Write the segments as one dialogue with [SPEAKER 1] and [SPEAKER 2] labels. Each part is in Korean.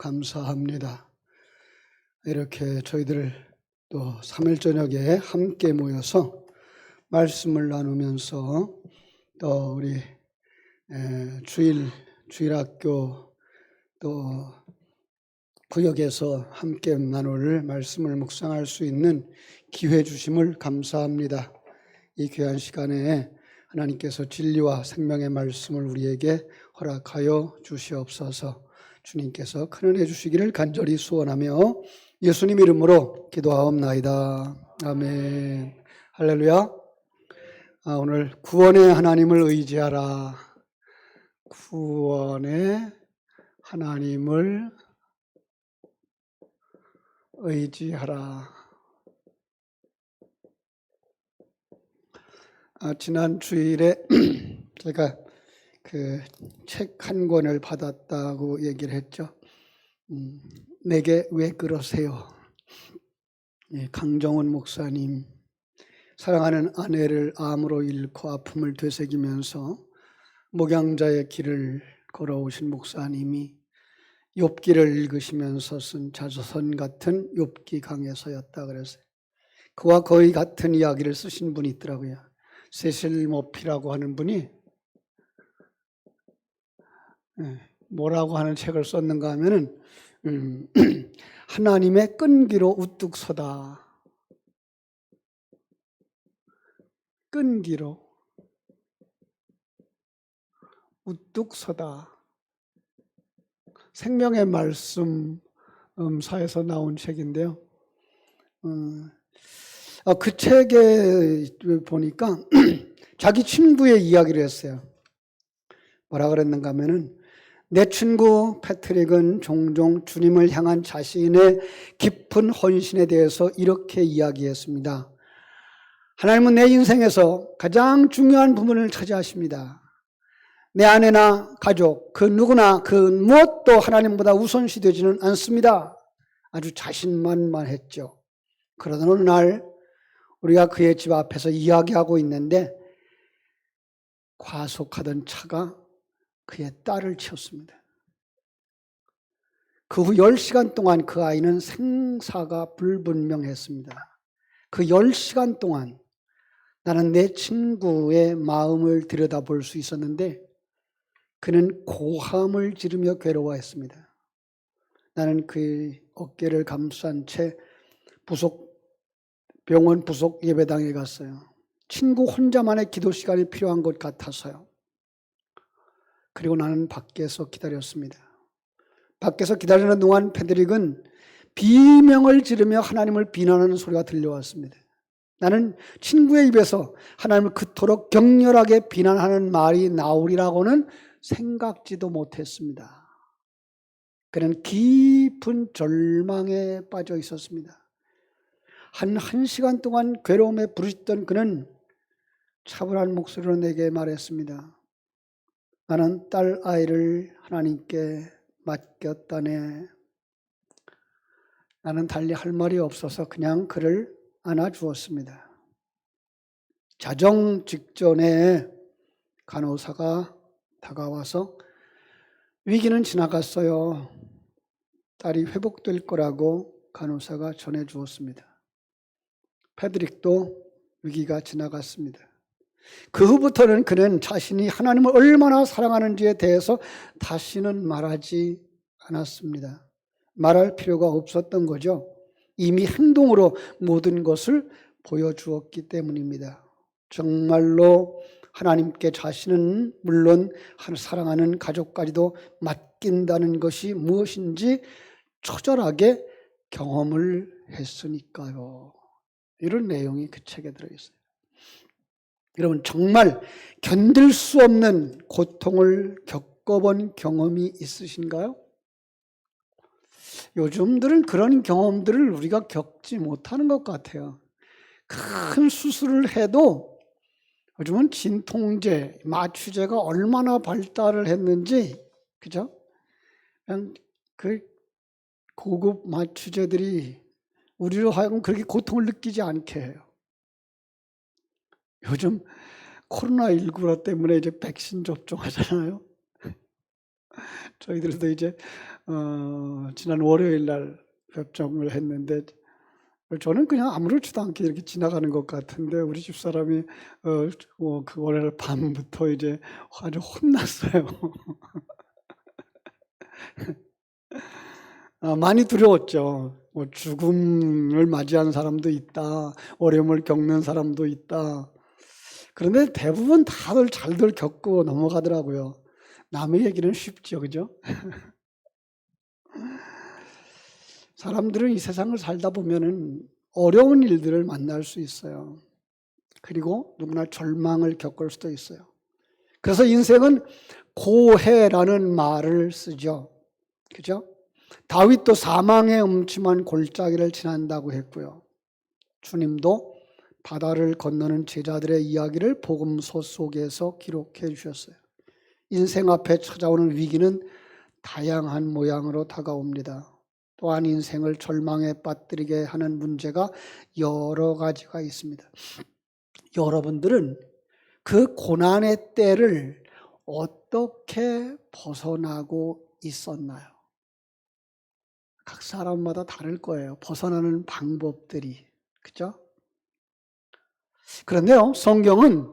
[SPEAKER 1] 감사합니다. 이렇게 저희들 또 3일 저녁에 함께 모여서 말씀을 나누면서 또 우리 에, 주일 주일학교 또 구역에서 함께 나눌 말씀을 묵상할 수 있는 기회 주심을 감사합니다. 이 귀한 시간에 하나님께서 진리와 생명의 말씀을 우리에게 허락하여 주시옵소서. 주님께서 큰 은혜 주시기를 간절히 소원하며 예수님 이름으로 기도하옵나이다. 아멘. 할렐루야. 아, 오늘 구원의 하나님을 의지하라. 구원의 하나님을 의지하라. 아, 지난 주일에 제가 그 책 한 권을 받았다고 얘기를 했죠. 음, 내게 왜 그러세요? 예, 강정훈 목사님 사랑하는 아내를 암으로 잃고 아픔을 되새기면서 목양자의 길을 걸어오신 목사님이 욥기를 읽으시면서 쓴 자서선 같은 욥기 강에서였다 그랬어요. 그와 거의 같은 이야기를 쓰신 분이 있더라고요. 세실 모피라고 하는 분이 예, 뭐라고 하는 책을 썼는가 하면은 음, 하나님의 끈기로 우뚝 서다. 끈기로 우뚝 서다. 생명의 말씀 사에서 나온 책인데요. 음, 아, 그 책에 보니까 자기 친구의 이야기를 했어요. 뭐라 그랬는가 하면은 내 친구 패트릭은 종종 주님을 향한 자신의 깊은 헌신에 대해서 이렇게 이야기했습니다. 하나님은 내 인생에서 가장 중요한 부분을 차지하십니다. 내 아내나 가족, 그 누구나 그 무엇도 하나님보다 우선시 되지는 않습니다. 아주 자신만만했죠. 그러던 어느 날 우리가 그의 집 앞에서 이야기하고 있는데 과속하던 차가 그의 딸을 치웠습니다. 그 후 10시간 동안 그 아이는 생사가 불분명했습니다. 그 10시간 동안 나는 내 친구의 마음을 들여다볼 수 있었는데 그는 고함을 지르며 괴로워했습니다. 나는 그의 어깨를 감싼 채 부속 병원 부속 예배당에 갔어요. 친구 혼자만의 기도 시간이 필요한 것 같아서요. 그리고 나는 밖에서 기다렸습니다. 밖에서 기다리는 동안 패드릭은 비명을 지르며 하나님을 비난하는 소리가 들려왔습니다. 나는 친구의 입에서 하나님을 그토록 격렬하게 비난하는 말이 나오리라고는 생각지도 못했습니다. 그는 깊은 절망에 빠져 있었습니다. 한, 한 시간 동안 괴로움에 부르짖던 그는 차분한 목소리로 내게 말했습니다. 나는 딸 아이를 하나님께 맡겼다네. 나는 달리 할 말이 없어서 그냥 그를 안아주었습니다. 자정 직전에 간호사가 다가와서 위기는 지나갔어요. 딸이 회복될 거라고 간호사가 전해 주었습니다. 패드릭도 위기가 지나갔습니다. 그 후부터는 그는 자신이 하나님을 얼마나 사랑하는지에 대해서 다시는 말하지 않았습니다. 말할 필요가 없었던 거죠. 이미 행동으로 모든 것을 보여주었기 때문입니다. 정말로 하나님께 자신은 물론 사랑하는 가족까지도 맡긴다는 것이 무엇인지 처절하게 경험을 했으니까요. 이런 내용이 그 책에 들어있어요. 여러분, 정말 견딜 수 없는 고통을 겪어본 경험이 있으신가요? 요즘들은 그런 경험들을 우리가 겪지 못하는 것 같아요. 큰 수술을 해도 요즘은 진통제, 마취제가 얼마나 발달을 했는지, 그죠? 그냥 그 고급 마취제들이 우리로 하여금 그렇게 고통을 느끼지 않게 해요. 요즘 코로나19 때문에 이제 백신 접종하잖아요. 저희들도 이제 어, 지난 월요일 날 협정을 했는데 저는 그냥 아무렇지도 않게 이렇게 지나가는 것 같은데 우리 집 사람이 어, 어, 그 월요일 밤부터 이제 아주 혼났어요. 아, 많이 두려웠죠. 뭐 죽음을 맞이하는 사람도 있다. 어려움을 겪는 사람도 있다. 그런데 대부분 다들 잘들 겪고 넘어가더라고요. 남의 얘기는 쉽죠, 그죠? 사람들은 이 세상을 살다 보면은 어려운 일들을 만날 수 있어요. 그리고 누구나 절망을 겪을 수도 있어요. 그래서 인생은 고해라는 말을 쓰죠. 그죠? 다윗도 사망의 음침한 골짜기를 지난다고 했고요. 주님도 바다를 건너는 제자들의 이야기를 복음서 속에서 기록해 주셨어요. 인생 앞에 찾아오는 위기는 다양한 모양으로 다가옵니다. 또한 인생을 절망에 빠뜨리게 하는 문제가 여러 가지가 있습니다. 여러분들은 그 고난의 때를 어떻게 벗어나고 있었나요? 각 사람마다 다를 거예요. 벗어나는 방법들이. 그죠? 그런데요, 성경은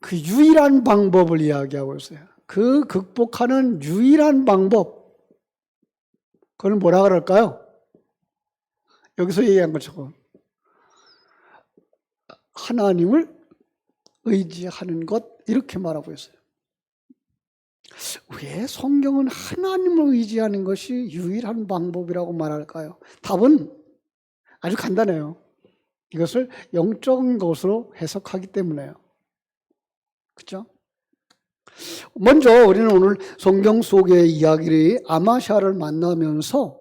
[SPEAKER 1] 그 유일한 방법을 이야기하고 있어요. 그 극복하는 유일한 방법. 그걸 뭐라 그럴까요? 여기서 얘기한 것처럼 하나님을 의지하는 것 이렇게 말하고 있어요. 왜 성경은 하나님을 의지하는 것이 유일한 방법이라고 말할까요? 답은 아주 간단해요. 이것을 영적인 것으로 해석하기 때문에요. 그죠? 먼저 우리는 오늘 성경 속의 이야기를 아마샤를 만나면서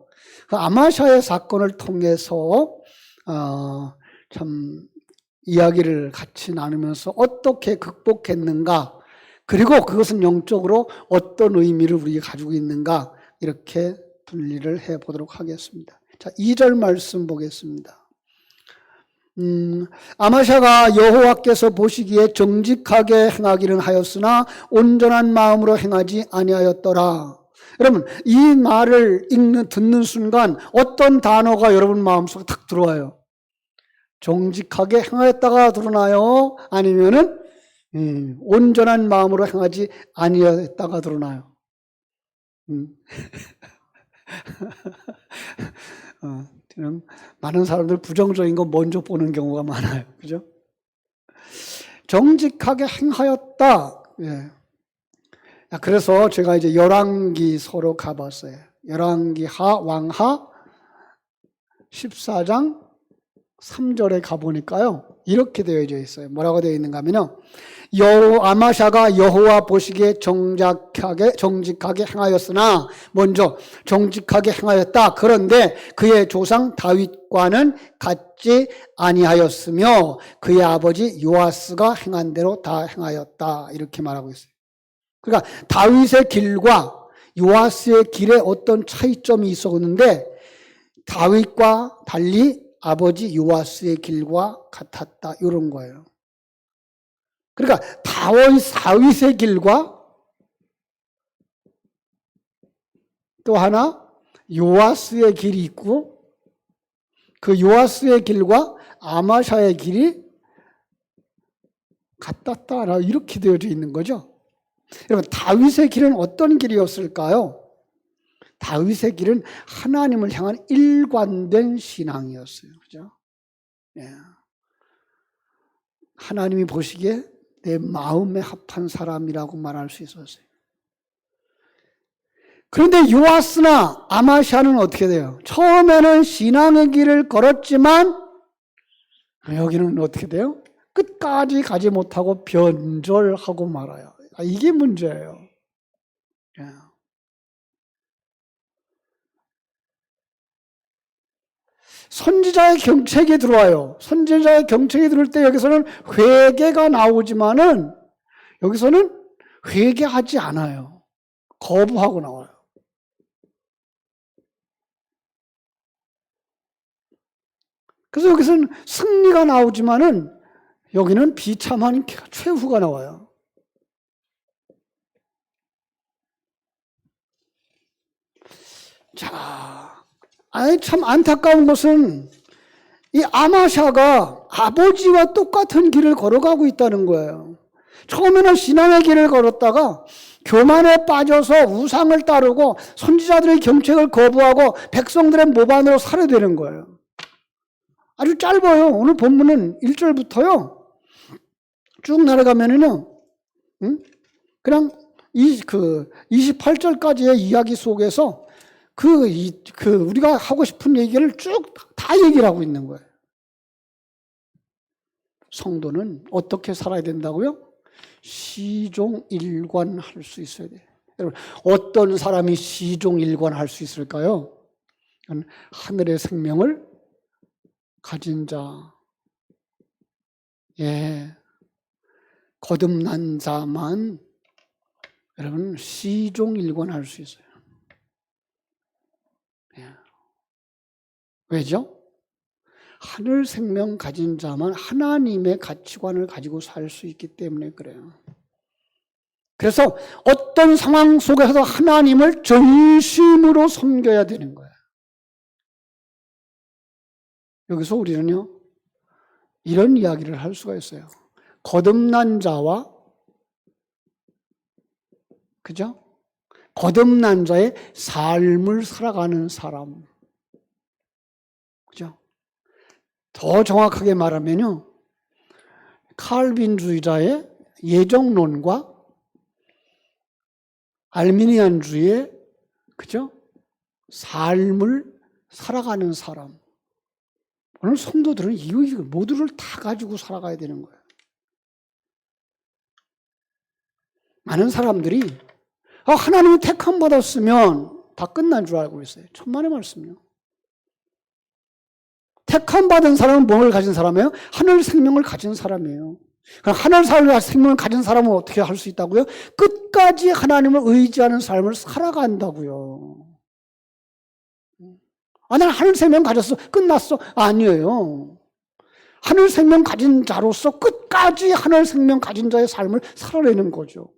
[SPEAKER 1] 그 아마샤의 사건을 통해서 어, 참 이야기를 같이 나누면서 어떻게 극복했는가 그리고 그것은 영적으로 어떤 의미를 우리가 가지고 있는가 이렇게 분리를 해 보도록 하겠습니다. 자, 2절 말씀 보겠습니다. 음, 아마샤가 여호와께서 보시기에 정직하게 행하기는 하였으나 온전한 마음으로 행하지 아니하였더라. 여러분 이 말을 읽는 듣는 순간 어떤 단어가 여러분 마음속에 탁 들어와요. 정직하게 행하였다가 드러나요? 아니면은 음, 온전한 마음으로 행하지 아니하였다가 드러나요? 음. 어, 그냥 많은 사람들 부정적인 거 먼저 보는 경우가 많아요. 그죠? 정직하게 행하였다. 예. 그래서 제가 이제 열왕기 서로 가봤어요. 열왕기 하, 왕하 14장 3절에 가보니까요. 이렇게 되어져 있어요. 뭐라고 되어 있는가 하면요. 여호 아마샤가 여호와 보시기에 정직하게 정직하게 행하였으나 먼저 정직하게 행하였다. 그런데 그의 조상 다윗과는 같지 아니하였으며 그의 아버지 요아스가 행한 대로 다 행하였다. 이렇게 말하고 있어요. 그러니까 다윗의 길과 요아스의 길에 어떤 차이점이 있었는데 다윗과 달리 아버지 요아스의 길과 같았다. 이런 거예요. 그러니까 다윗 사윗의 길과 또 하나 요아스의 길이 있고 그 요아스의 길과 아마샤의 길이 같았다. 이렇게 되어져 있는 거죠. 여러분 다윗의 길은 어떤 길이었을까요? 다윗의 길은 하나님을 향한 일관된 신앙이었어요. 그죠? 예. 하나님이 보시기에 내 마음에 합한 사람이라고 말할 수 있었어요. 그런데 요아스나 아마샤는 어떻게 돼요? 처음에는 신앙의 길을 걸었지만 여기는 어떻게 돼요? 끝까지 가지 못하고 변절하고 말아요. 아, 이게 문제예요. 예. 선지자의 경책이 들어와요. 선지자의 경책이 들을 때 여기서는 회개가 나오지만은 여기서는 회개하지 않아요. 거부하고 나와요. 그래서 여기서는 승리가 나오지만은 여기는 비참한 최후가 나와요. 자, 아니 참 안타까운 것은 이 아마샤가 아버지와 똑같은 길을 걸어가고 있다는 거예요. 처음에는 신앙의 길을 걸었다가 교만에 빠져서 우상을 따르고 선지자들의 경책을 거부하고 백성들의 모반으로 살아야 되는 거예요. 아주 짧아요. 오늘 본문은 1절부터요. 쭉 날아가면은요. 응? 그냥 이 그 28절까지의 이야기 속에서 그, 이, 그, 우리가 하고 싶은 얘기를 쭉 다 얘기를 하고 있는 거예요. 성도는 어떻게 살아야 된다고요? 시종일관 할 수 있어야 돼요. 여러분, 어떤 사람이 시종일관 할 수 있을까요? 하늘의 생명을 가진 자. 예. 거듭난 자만 여러분 시종일관 할 수 있어요. 왜죠? 하늘 생명 가진 자만 하나님의 가치관을 가지고 살 수 있기 때문에 그래요. 그래서 어떤 상황 속에서도 하나님을 전심으로 섬겨야 되는 거예요. 여기서 우리는요, 이런 이야기를 할 수가 있어요. 거듭난 자와, 그죠? 거듭난 자의 삶을 살아가는 사람. 그죠? 더 정확하게 말하면요. 칼빈주의자의 예정론과 알미니안주의 그죠? 삶을 살아가는 사람. 오늘 성도들은 이 모두를 다 가지고 살아가야 되는 거예요. 많은 사람들이 아, 하나님이 택함 받았으면 다 끝난 줄 알고 있어요. 천만의 말씀이요. 택함 받은 사람은 뭘 가진 사람이에요? 하늘 생명을 가진 사람이에요. 그럼 하늘 생명을 가진 사람은 어떻게 할 수 있다고요? 끝까지 하나님을 의지하는 삶을 살아간다고요. 아, 난 하늘 생명 가졌어. 끝났어. 아니에요. 하늘 생명 가진 자로서 끝까지 하늘 생명 가진 자의 삶을 살아내는 거죠.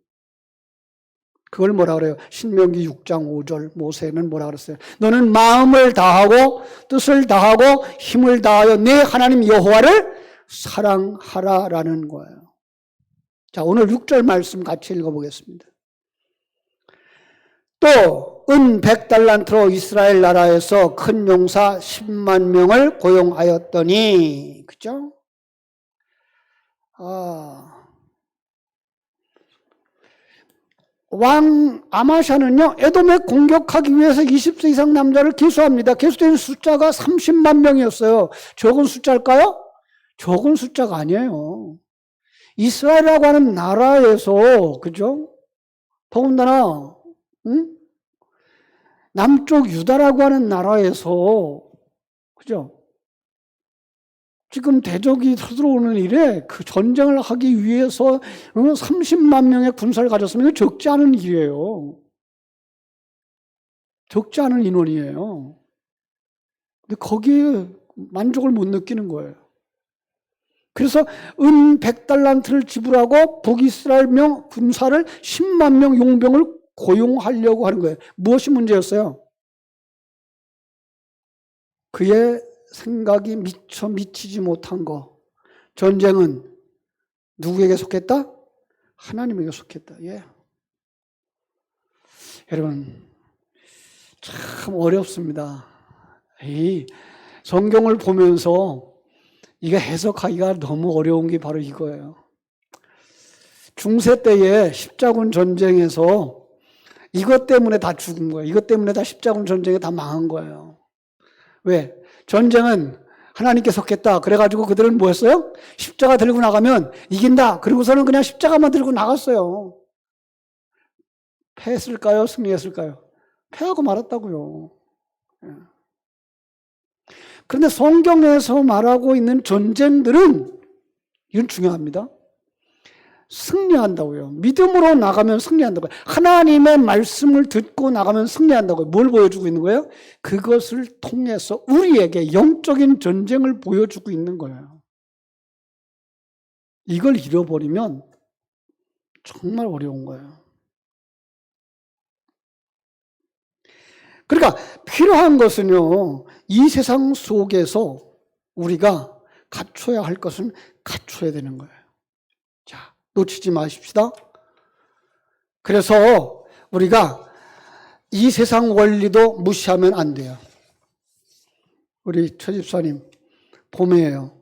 [SPEAKER 1] 그걸 뭐라 그래요? 신명기 6장 5절 모세는 뭐라 그랬어요? 너는 마음을 다하고 뜻을 다하고 힘을 다하여 내 하나님 여호와를 사랑하라라는 거예요. 자, 오늘 6절 말씀 같이 읽어보겠습니다. 또, 은 100달란트로 이스라엘 나라에서 큰 용사 10만 명을 고용하였더니, 그죠? 아. 왕 아마샤는요, 에돔에 공격하기 위해서 20세 이상 남자를 기수합니다. 기수된 숫자가 30만 명이었어요. 적은 숫자일까요? 적은 숫자가 아니에요. 이스라엘이라고 하는 나라에서, 그죠? 더군다나, 응? 남쪽 유다라고 하는 나라에서, 그죠? 지금 대적이 들어오는 일에 그 전쟁을 하기 위해서 30만 명의 군사를 가졌으면 적지 않은 일이에요. 적지 않은 인원이에요. 근데 거기에 만족을 못 느끼는 거예요. 그래서 은 100달란트를 지불하고 북이스라엘 명 군사를 10만 명 용병을 고용하려고 하는 거예요. 무엇이 문제였어요? 그의 생각이 미처 미치지 못한 거. 전쟁은 누구에게 속했다? 하나님에게 속했다. 예. 여러분, 참 어렵습니다. 이 성경을 보면서 이게 해석하기가 너무 어려운 게 바로 이거예요. 중세 때에 십자군 전쟁에서 이것 때문에 다 죽은 거예요. 이것 때문에 다 십자군 전쟁에 다 망한 거예요. 왜? 전쟁은 하나님께 속했다. 그래가지고 그들은 뭐였어요? 십자가 들고 나가면 이긴다. 그리고서는 그냥 십자가만 들고 나갔어요. 패했을까요? 승리했을까요? 패하고 말았다고요. 예. 그런데 성경에서 말하고 있는 전쟁들은 이건 중요합니다. 승리한다고요. 믿음으로 나가면 승리한다고요. 하나님의 말씀을 듣고 나가면 승리한다고요. 뭘 보여주고 있는 거예요? 그것을 통해서 우리에게 영적인 전쟁을 보여주고 있는 거예요. 이걸 잃어버리면 정말 어려운 거예요. 그러니까 필요한 것은요, 이 세상 속에서 우리가 갖춰야 할 것은 갖춰야 되는 거예요. 자, 놓치지 마십시다. 그래서 우리가 이 세상 원리도 무시하면 안 돼요. 우리 최 집사님, 봄이에요.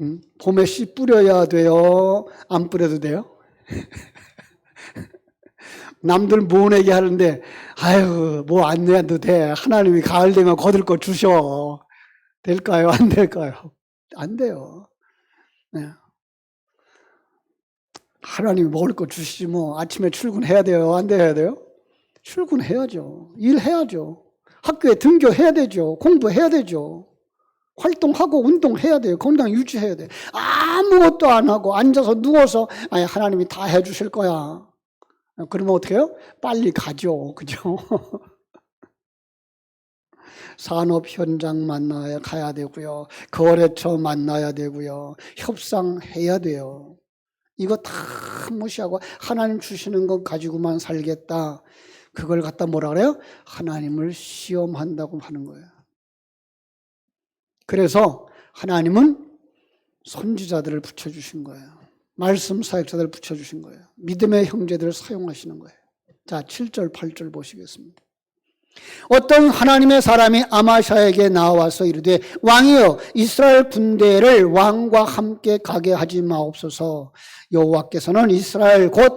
[SPEAKER 1] 음, 봄에 씨 뿌려야 돼요? 안 뿌려도 돼요? 남들 모내게 하는데, 아유, 뭐 안 내도 돼. 하나님이 가을 되면 거들 거 주셔. 될까요? 안 될까요? 안 돼요. 네. 하나님이 먹을 거 주시지 뭐. 아침에 출근해야 돼요? 안 돼야 돼요? 출근해야죠. 일해야죠. 학교에 등교해야 되죠. 공부해야 되죠. 활동하고 운동해야 돼요. 건강 유지해야 돼. 아무것도 안 하고 앉아서 누워서 아니 하나님이 다 해주실 거야. 그러면 어떻게 해요? 빨리 가죠. 그죠? 산업 현장 만나야 가야 되고요. 거래처 만나야 되고요. 협상해야 돼요. 이거 다 무시하고 하나님 주시는 것 가지고만 살겠다. 그걸 갖다 뭐라 그래요? 하나님을 시험한다고 하는 거예요. 그래서 하나님은 선지자들을 붙여주신 거예요. 말씀 사역자들을 붙여주신 거예요. 믿음의 형제들을 사용하시는 거예요. 자, 7절, 8절 보시겠습니다. 어떤 하나님의 사람이 아마샤에게 나와서 이르되 왕이여 이스라엘 군대를 왕과 함께 가게 하지 마옵소서. 여호와께서는 이스라엘 곧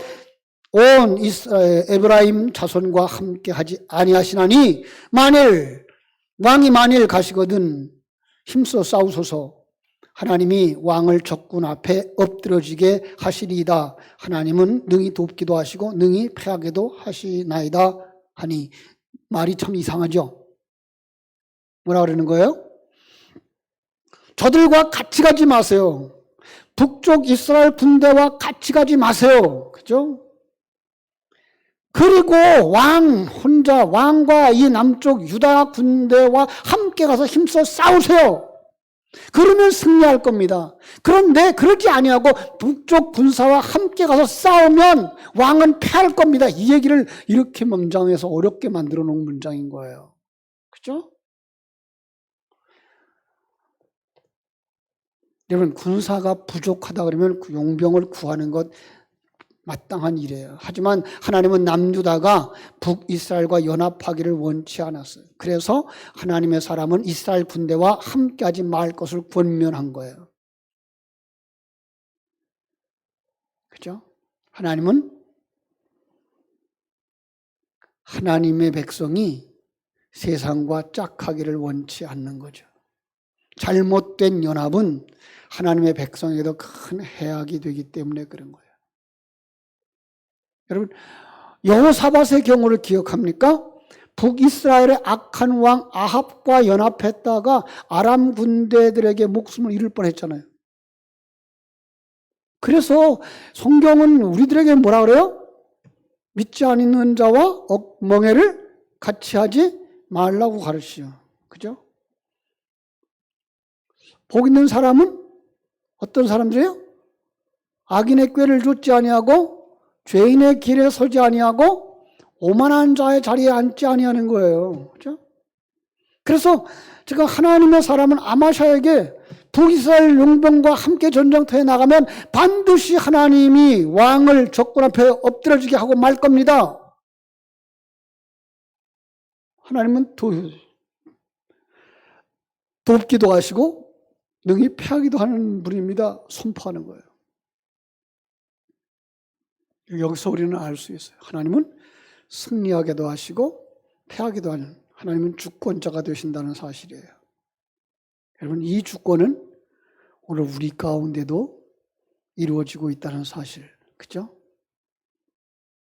[SPEAKER 1] 온 이스라엘 에브라임 자손과 함께 하지 아니하시나니 만일 왕이 만일 가시거든 힘써 싸우소서. 하나님이 왕을 적군 앞에 엎드러지게 하시리이다. 하나님은 능히 돕기도 하시고 능히 패하게도 하시나이다 하니 말이 참 이상하죠 뭐라 그러는 거예요? 저들과 같이 가지 마세요 북쪽 이스라엘 군대와 같이 가지 마세요 그죠? 그리고 왕 혼자 왕과 이 남쪽 유다 군대와 함께 가서 힘써 싸우세요. 그러면 승리할 겁니다. 그런데 그렇지 아니하고 북쪽 군사와 함께 가서 싸우면 왕은 패할 겁니다. 이 얘기를 이렇게 문장해서 어렵게 만들어 놓은 문장인 거예요. 그죠? 여러분 군사가 부족하다 그러면 그 용병을 구하는 것 마땅한 일이에요. 하지만 하나님은 남유다가 북이스라엘과 연합하기를 원치 않았어요. 그래서 하나님의 사람은 이스라엘 군대와 함께하지 말 것을 권면한 거예요. 그죠? 하나님은 하나님의 백성이 세상과 짝하기를 원치 않는 거죠. 잘못된 연합은 하나님의 백성에게도 큰 해악이 되기 때문에 그런 거예요. 여러분 여호사밧의 경우를 기억합니까? 북이스라엘의 악한 왕 아합과 연합했다가 아람 군대들에게 목숨을 잃을 뻔했잖아요. 그래서 성경은 우리들에게 뭐라 그래요? 믿지 않는 자와 멍해를 같이 하지 말라고 가르치죠. 그죠? 복 있는 사람은 어떤 사람들이에요? 악인의 꾀를 쫓지 아니하고 죄인의 길에 서지 아니하고 오만한 자의 자리에 앉지 아니하는 거예요. 그렇죠? 그래서 제가 하나님의 사람은 아마샤에게 북이스라엘 용병과 함께 전쟁터에 나가면 반드시 하나님이 왕을 적군 앞에 엎드려지게 하고 말 겁니다. 하나님은 도, 돕기도 하시고 능히 패하기도 하는 분입니다. 선포하는 거예요. 여기서 우리는 알 수 있어요. 하나님은 승리하게도 하시고 패하기도 하는 하나님은 주권자가 되신다는 사실이에요. 여러분 이 주권은 오늘 우리 가운데도 이루어지고 있다는 사실. 그죠?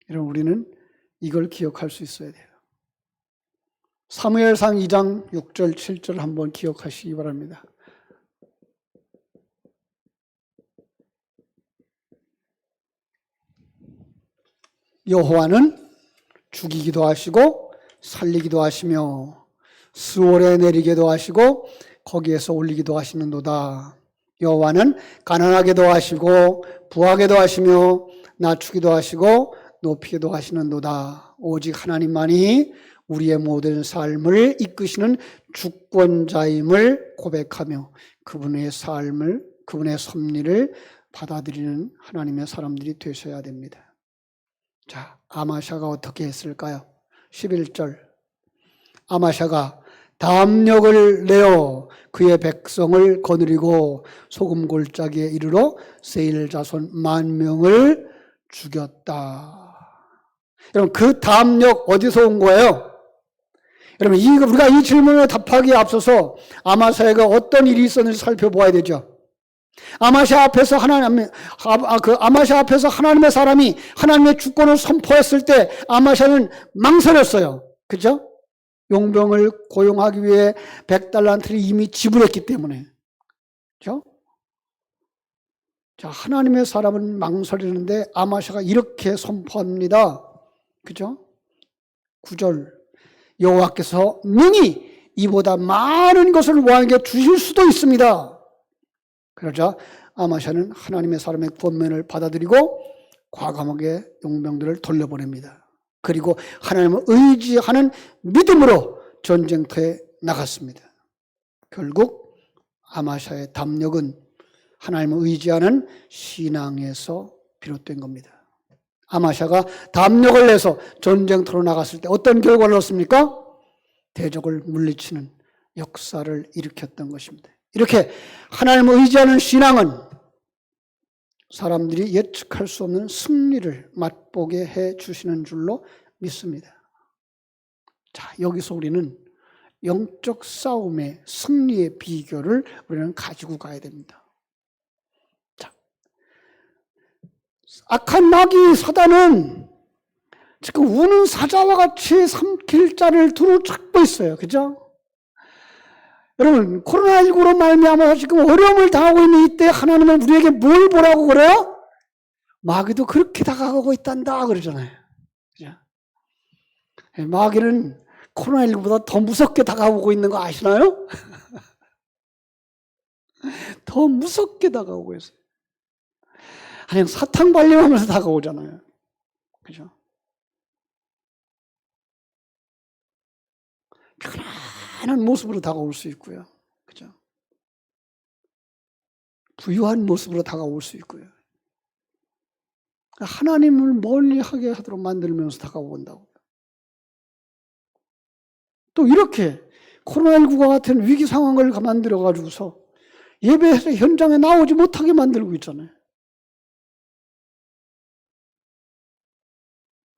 [SPEAKER 1] 여러분 우리는 이걸 기억할 수 있어야 돼요. 사무엘상 2장 6절 7절 한번 기억하시기 바랍니다. 여호와는 죽이기도 하시고 살리기도 하시며 수월에 내리기도 하시고 거기에서 올리기도 하시는도다. 여호와는 가난하게도 하시고 부하게도 하시며 낮추기도 하시고 높이기도 하시는도다. 오직 하나님만이 우리의 모든 삶을 이끄시는 주권자임을 고백하며 그분의 삶을, 그분의 섭리를 받아들이는 하나님의 사람들이 되셔야 됩니다. 자, 아마샤가 어떻게 했을까요? 11절. 아마샤가 담력을 내어 그의 백성을 거느리고 소금 골짜기에 이르러 세일 자손 만 명을 죽였다. 여러분 그 담력 어디서 온 거예요? 여러분 이 우리가 이 질문에 답하기에 앞서서 아마샤가 어떤 일이 있었는지 살펴보아야 되죠. 아마샤 앞에서 하나님 아, 그 아마샤 앞에서 하나님의 사람이 하나님의 주권을 선포했을 때 아마샤는 망설였어요. 그죠? 용병을 고용하기 위해 100달란트를 이미 지불했기 때문에. 그죠? 자, 하나님의 사람은 망설이는데 아마샤가 이렇게 선포합니다. 그죠? 9절. 여호와께서 능히 이보다 많은 것을 왕에게 주실 수도 있습니다. 그러자 아마샤는 하나님의 사람의 권면을 받아들이고 과감하게 용병들을 돌려보냅니다. 그리고 하나님을 의지하는 믿음으로 전쟁터에 나갔습니다. 결국 아마샤의 담력은 하나님을 의지하는 신앙에서 비롯된 겁니다. 아마샤가 담력을 내서 전쟁터로 나갔을 때 어떤 결과를 얻습니까? 대적을 물리치는 역사를 일으켰던 것입니다. 이렇게 하나님을 의지하는 신앙은 사람들이 예측할 수 없는 승리를 맛보게 해 주시는 줄로 믿습니다. 자, 여기서 우리는 영적 싸움의 승리의 비결을 우리는 가지고 가야 됩니다. 자, 악한 마귀 사단은 지금 우는 사자와 같이 삼킬 자를 두루 찾고 있어요. 그죠? 여러분 코로나19로 말미암아 지금 어려움을 당하고 있는 이때 하나님은 우리에게 뭘 보라고 그래요? 마귀도 그렇게 다가가고 있단다 그러잖아요. 그죠? 예, 마귀는 코로나19보다 더 무섭게 다가오고 있는 거 아시나요? 더 무섭게 다가오고 있어요. 그냥 사탕 발림하면서 다가오잖아요. 그죠? 편 안한 모습으로 다가올 수 있고요. 그죠? 부유한 모습으로 다가올 수 있고요. 하나님을 멀리 하게 하도록 만들면서 다가온다고. 또 이렇게 코로나19가 같은 위기 상황을 만들어 가지고서 예배 현장에 나오지 못하게 만들고 있잖아요.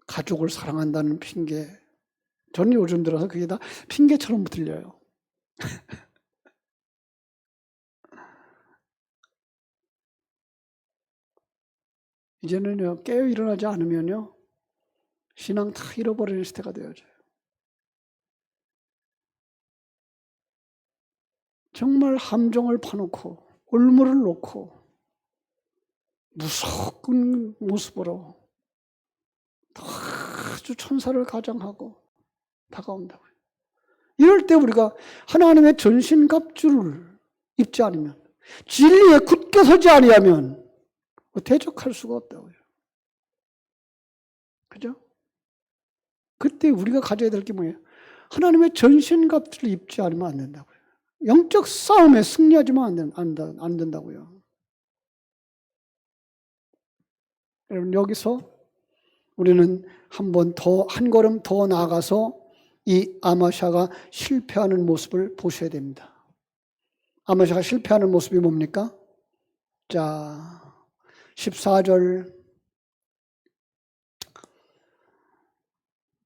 [SPEAKER 1] 가족을 사랑한다는 핑계. 저는 요즘 들어서 그게 다 핑계처럼 들려요. 이제는요, 깨어 일어나지 않으면요, 신앙 다 잃어버리는 시대가 되어져요. 정말 함정을 파놓고, 올무를 놓고, 무서운 모습으로 아주 천사를 가장하고 다가온다고요. 이럴 때 우리가 하나님의 전신갑주를 입지 않으면, 진리에 굳게 서지 아니하면 대적할 수가 없다고요. 그죠? 그때 우리가 가져야 될 게 뭐예요? 하나님의 전신갑주를 입지 않으면 안 된다고요. 영적 싸움에 승리하지만 안, 된, 안, 안 된다고요. 여러분, 여기서 우리는 한 번 더, 한 걸음 더 나아가서 이 아마샤가 실패하는 모습을 보셔야 됩니다. 아마샤가 실패하는 모습이 뭡니까? 자, 14절.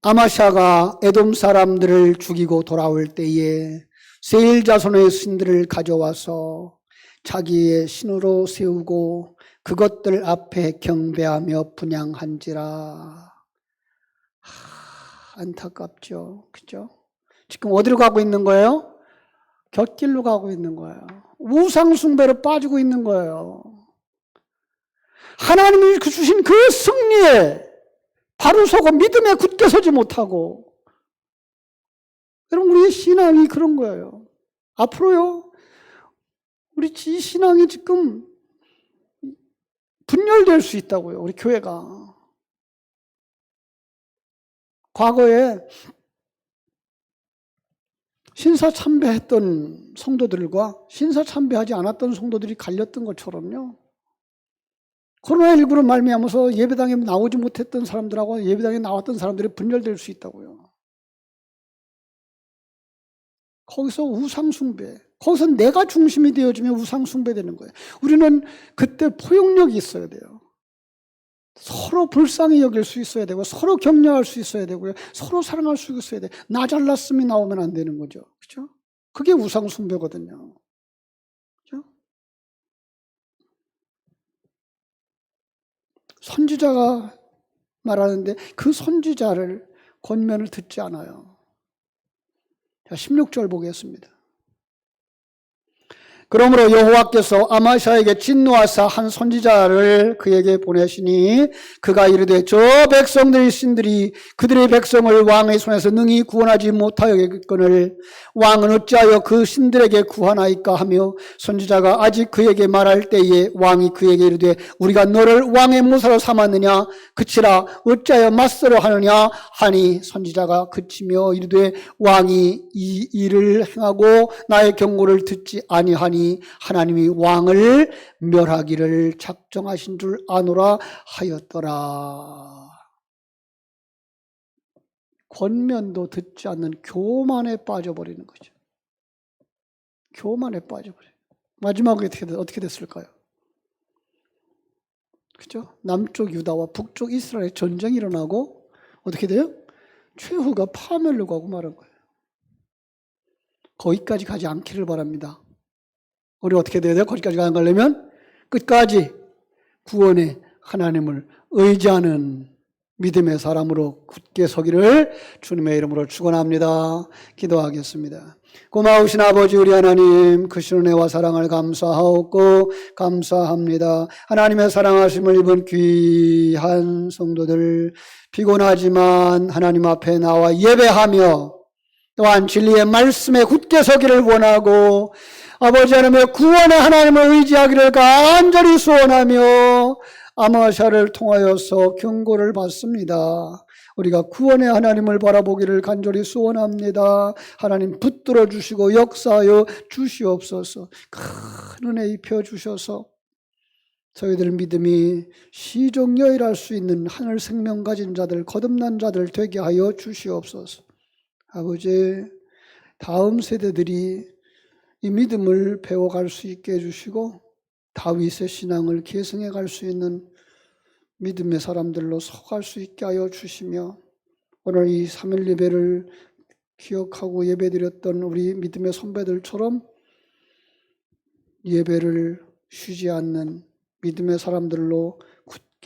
[SPEAKER 1] 아마샤가 에돔 사람들을 죽이고 돌아올 때에 세일 자손의 신들을 가져와서 자기의 신으로 세우고 그것들 앞에 경배하며 분양한지라. 하, 안타깝죠. 그죠? 지금 어디로 가고 있는 거예요? 곁길로 가고 있는 거예요. 우상숭배로 빠지고 있는 거예요. 하나님이 주신 그 승리에 바로 서고 믿음에 굳게 서지 못하고 여러분 우리의 신앙이 그런 거예요. 앞으로요 우리 이 신앙이 지금 분열될 수 있다고요. 우리 교회가 과거에 신사 참배했던 성도들과 신사 참배하지 않았던 성도들이 갈렸던 것처럼요. 코로나19로 말미암아서 예배당에 나오지 못했던 사람들하고 예배당에 나왔던 사람들이 분열될 수 있다고요. 거기서 우상숭배, 거기서 내가 중심이 되어지면 우상숭배되는 거예요. 우리는 그때 포용력이 있어야 돼요. 서로 불쌍히 여길 수 있어야 되고, 서로 격려할 수 있어야 되고요. 서로 사랑할 수 있어야 돼. 나 잘났음이 나오면 안 되는 거죠. 그죠? 그게 우상 숭배거든요. 그죠? 선지자가 말하는데 그 선지자를 권면을 듣지 않아요. 자, 16절 보겠습니다. 그러므로 여호와께서 아마샤에게 진노하사 한 선지자를 그에게 보내시니 그가 이르되 저 백성들의 신들이 그들의 백성을 왕의 손에서 능히 구원하지 못하였거늘 왕은 어찌하여 그 신들에게 구하나이까 하며 선지자가 아직 그에게 말할 때에 왕이 그에게 이르되 우리가 너를 왕의 모사로 삼았느냐? 그치라 어찌하여 맞서려 하느냐? 하니 선지자가 그치며 이르되 왕이 이 일을 행하고 나의 경고를 듣지 아니하니 하나님이 왕을 멸하기를 작정하신 줄 아노라 하였더라. 권면도 듣지 않는 교만에 빠져버리는 거죠. 교만에 빠져버려요. 마지막에 어떻게, 됐- 어떻게 됐을까요? 그죠? 남쪽 유다와 북쪽 이스라엘 전쟁이 일어나고 어떻게 돼요? 최후가 파멸로 가고 말한 거예요. 거기까지 가지 않기를 바랍니다. 우리 어떻게 돼야 돼요? 거기까지 안 가려면 끝까지 구원의 하나님을 의지하는 믿음의 사람으로 굳게 서기를 주님의 이름으로 축원합니다. 기도하겠습니다. 고마우신 아버지 우리 하나님 그 은혜와 사랑을 감사하옵고 감사합니다. 하나님의 사랑하심을 입은 귀한 성도들 피곤하지만 하나님 앞에 나와 예배하며 또한 진리의 말씀에 굳게 서기를 원하고 아버지 하나님의 구원의 하나님을 의지하기를 간절히 소원하며 아마샤를 통하여서 경고를 받습니다. 우리가 구원의 하나님을 바라보기를 간절히 소원합니다. 하나님 붙들어 주시고 역사하여 주시옵소서. 큰 은혜 입혀 주셔서 저희들 믿음이 시종여일할 수 있는 하늘 생명 가진 자들, 거듭난 자들 되게 하여 주시옵소서. 아버지, 다음 세대들이 이 믿음을 배워갈 수 있게 해주시고 다윗의 신앙을 계승해 갈 수 있는 믿음의 사람들로 서갈 수 있게 하여 주시며 오늘 이 3일 예배를 기억하고 예배드렸던 우리 믿음의 선배들처럼 예배를 쉬지 않는 믿음의 사람들로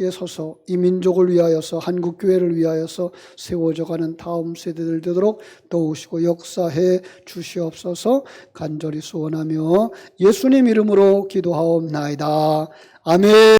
[SPEAKER 1] 서서 이 민족을 위하여서 한국 교회를 위하여서 세워져 가는 다음 세대들 되도록 도우시고 역사해 주시옵소서 간절히 소원하며 예수님 이름으로 기도하옵나이다. 아멘.